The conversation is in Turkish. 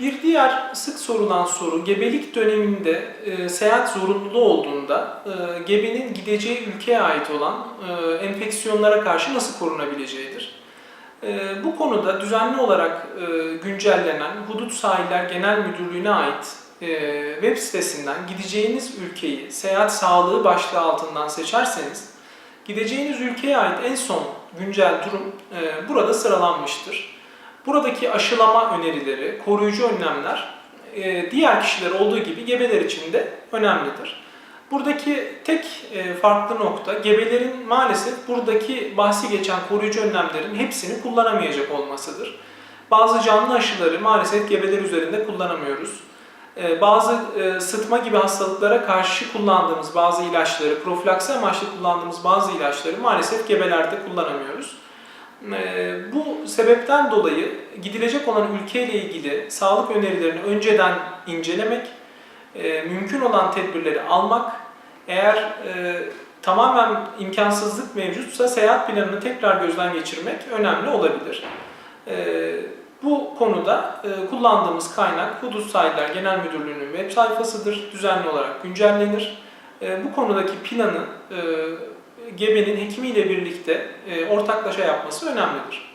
Bir diğer sık sorulan soru gebelik döneminde e, seyahat zorunluluğu olduğunda e, gebenin gideceği ülkeye ait olan e, enfeksiyonlara karşı nasıl korunabileceğidir. E, bu konuda düzenli olarak e, güncellenen Hudut Sahiller Genel Müdürlüğü'ne ait e, web sitesinden gideceğiniz ülkeyi seyahat sağlığı başlığı altından seçerseniz gideceğiniz ülkeye ait en son güncel durum e, burada sıralanmıştır. Buradaki aşılama önerileri, koruyucu önlemler e, diğer kişiler olduğu gibi gebeler için de önemlidir. Buradaki tek e, farklı nokta gebelerin maalesef buradaki bahsi geçen koruyucu önlemlerin hepsini kullanamayacak olmasıdır. Bazı canlı aşıları maalesef gebeler üzerinde kullanamıyoruz. E, Bazı sıtma gibi hastalıklara karşı kullandığımız bazı ilaçları, profilaksi amaçlı kullandığımız bazı ilaçları maalesef gebelerde kullanamıyoruz. Bu sebepten dolayı gidilecek olan ülkeyle ilgili sağlık önerilerini önceden incelemek, e, mümkün olan tedbirleri almak, eğer e, tamamen imkansızlık mevcutsa seyahat planını tekrar gözden geçirmek önemli olabilir. E, Bu konuda kullandığımız kaynak Hudut Sahiller Genel Müdürlüğü'nün web sayfasıdır. Düzenli olarak güncellenir. Bu konudaki planı gebenin hekimiyle birlikte ortaklaşa yapması önemlidir.